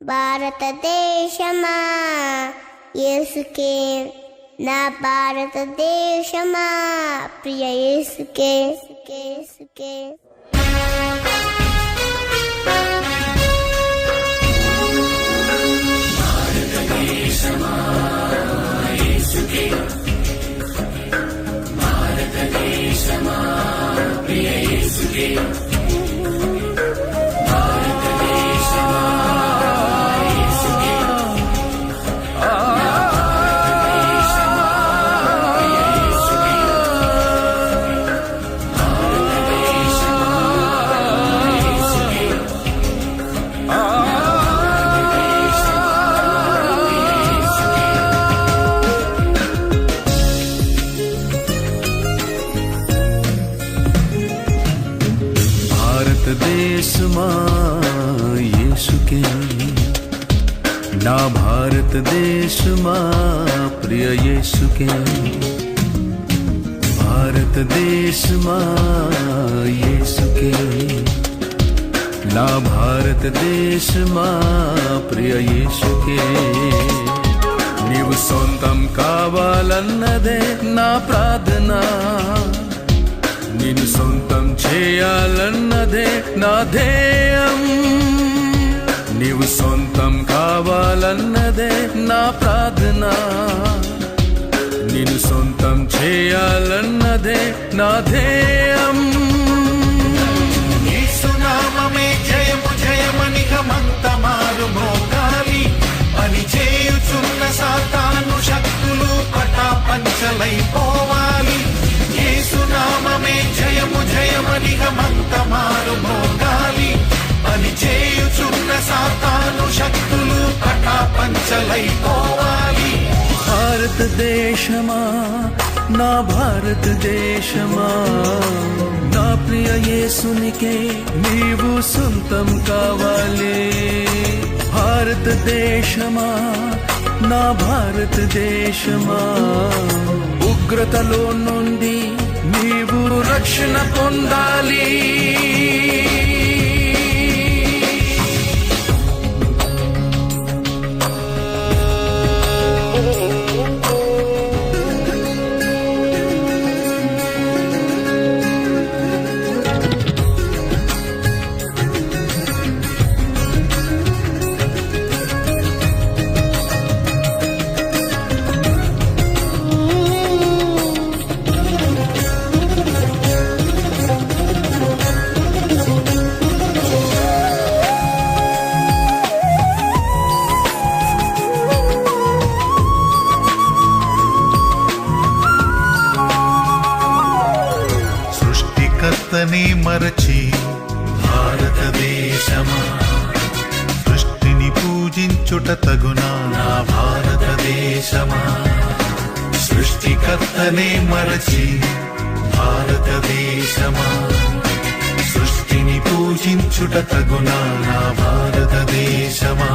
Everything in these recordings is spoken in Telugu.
భారతదేశమా యేసుకే నా భారతదేశమా ప్రియ యేసుకే యేసుకే యేసుకే యేసుకే నా భారతదేశమా ప్రియ యేసుకే భారతదేశమా యేసుకే నా భారతదేశమా ప్రియ యేసుకే నీవు సొంతం కావాలన్నదే నా ప్రార్థన నిన్ను సొంతం చేయాలన్నదే నా ధ్యేయం నీవు సొంతం కావాలన్నదే నా ప్రార్థన. నిన్ను సొంతం చేయాలన్నదే నా ధ్యేయం. యేసునామమే జయము జయమని గమంతమారు మోగాలి పని చేయుచున్న సాతాను శక్తులు పటాపంచలైపోవాలి యేసునామమే జయము జయమని గమంతమారు మోగాలి పని భారతదేశమా నా భారతదేశమా నా ప్రియ యేసునికే నీవు సొంతం కావాలి భారతదేశమా నా భారతదేశమా ఉగ్రతలో నుండి నీవు రక్షణ పొందాలి మరచి భారతదేశమా? సృష్టిని పూజించుట తగునా? నా భారతదేశమా? సృష్టికర్తనే మరచి భారతదేశమా? సృష్టిని పూజించుట తగునా? నా భారతదేశమా?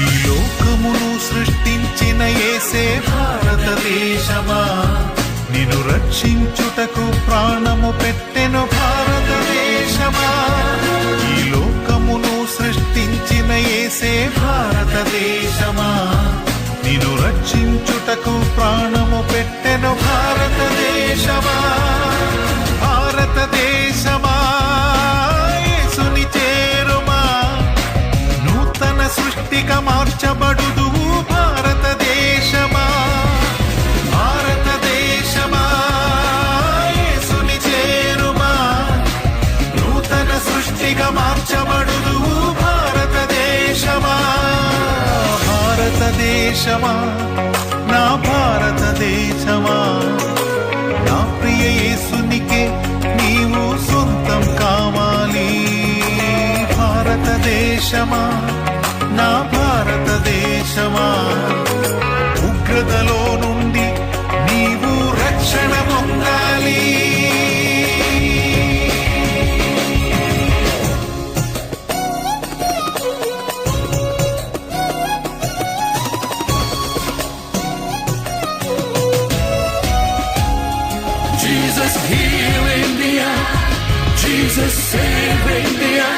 ఈ లోకమును సృష్టించిన ఏసే భారతదేశమా? నిన్ను రక్షించుటకు ప్రాణము పెట్టెను భారతదేశమా? నిన్ను రక్షించుటకు ప్రాణము పెట్టెను భారతదేశమా? భారతదేశమా? యేసుని చేరుమా? నూతన సృష్టిగా మార్చబడుదు దేశమా? నా భారతదేశమా? నా ప్రియ యేసునికే నీవు సొంతం కావాలి. భారతదేశమా? నా భారతదేశమా? Jesus save India.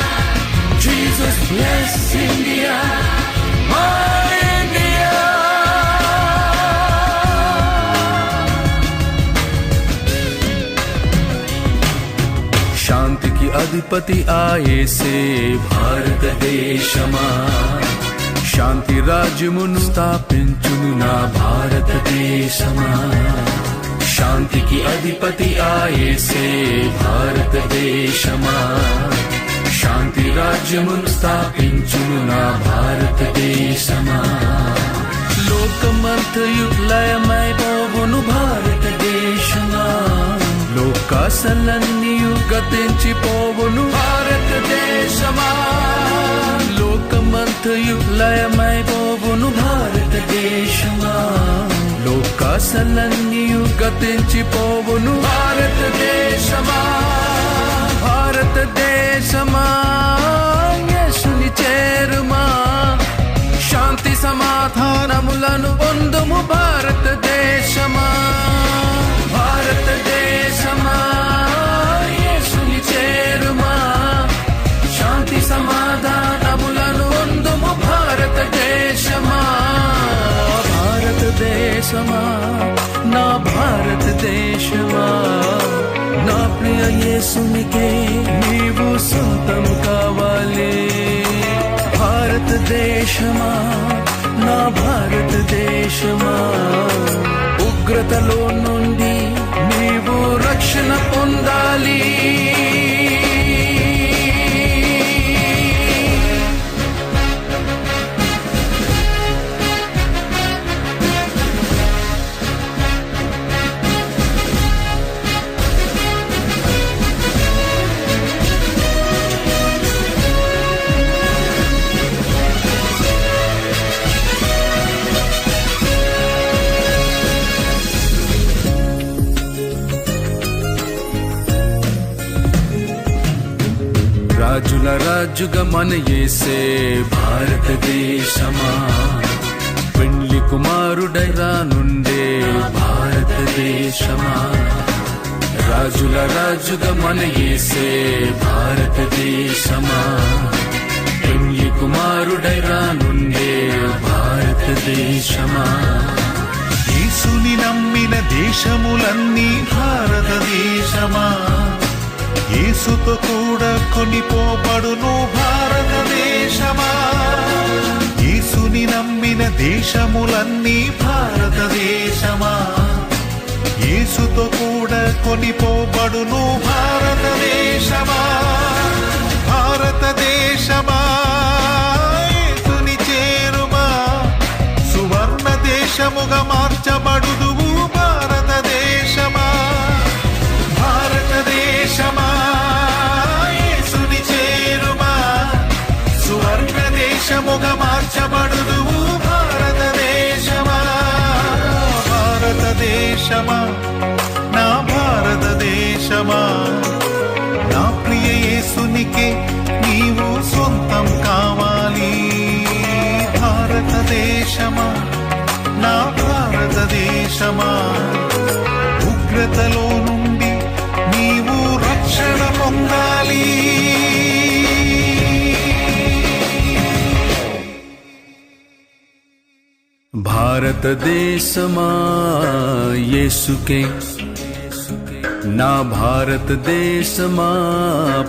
Jesus bless India. My India. शांति की अधिपति आए से भारत देशमा शांति राज्यमुनु स्थापिंचुनु ना भारत देशमा స్థాపించును నా భారతదేశమా శాంతికి అధిపతి ఆయేసే భారతదేశమా శాంతి రాజ్యమును స్థాపించును నా భారతదేశమా లోకమంతయు లయమైపోవును లోకాసలన్నీయు గతించిపోవును భారతదేశమా? లోకమంతయు లయమైపోవును. భారతదేశమా? లోకాసలన్నీయు గతించిపోవును భారతదేశమా? భారతదేశమా? యేసుని చేరుమా? శాంతి సమాధానములను పొందుము. భారతదేశమా? దేశమా? నా భారతదేశమా నా ప్రియ యేసునికే నీవు సొంతం కావాలి. భారతదేశమా నా భారతదేశమా ఉగ్రతలో రాజుగా మన ఏసే భారతదేశమా? పెళ్ళి కుమారుడై రానుండే భారతదేశమా? రాజుల రాజుగా మన ఏసే భారతదేశమా? పెళ్ళి కుమారుడై రానుండే భారతదేశమా? యేసుని నమ్మిన దేశములన్నీ భారతదేశమా? యేసుతో కూడా కొనిపోబడును భారతదేశమా? యేసుని నమ్మిన దేశములన్నీ భారతదేశమా? యేసుతో కూడా కొనిపోబడును భారతదేశమా? భారతదేశమా? యేసుని చేరుమా? సువర్ణ దేశముగా మార్చబడుదువు భారతదేశ దేశమా? నా భారతదేశమా నా ప్రియ యేసునికే నీవు సొంతం కావాలి. భారతదేశమా నా భారతదేశమా భారతదేశమా యేసుకే. నా భారతదేశమా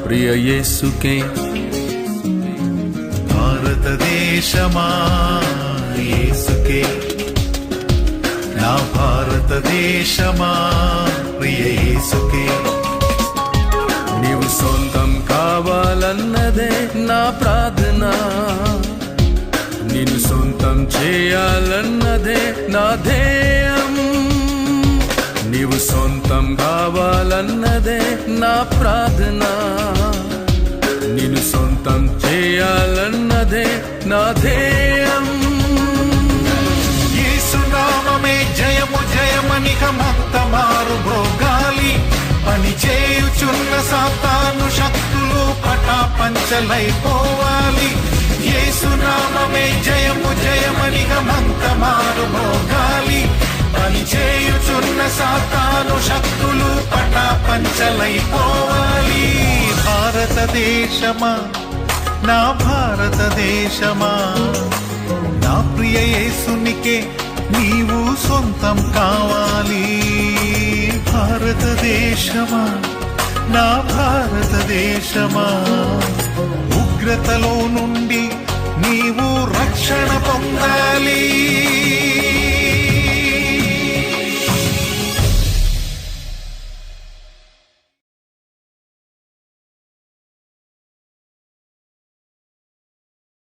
ప్రియ యేసుకే. భారతదేశమా యేసుకే. నా భారతదేశమా ప్రియ యేసుకే. నీవు సొంతం కావాలన్నదే నా ప్రార్థన చేయుచున్న సాతాను శక్తులు పటాపంచలైపోవాలి. యేసునామమే జయము జయమని గమంత మారుమోగాలి పని చేయుచున్న సాతాను శక్తులు పటాపంచలైపోవాలి. భారతదేశమా నా భారతదేశమా నా ప్రియ యేసునికే నీవు సొంతం కావాలి. భారతదేశమా? నా భారతదేశమా? ఉగ్రతలో నుండి నీవు రక్షణ పొందాలి.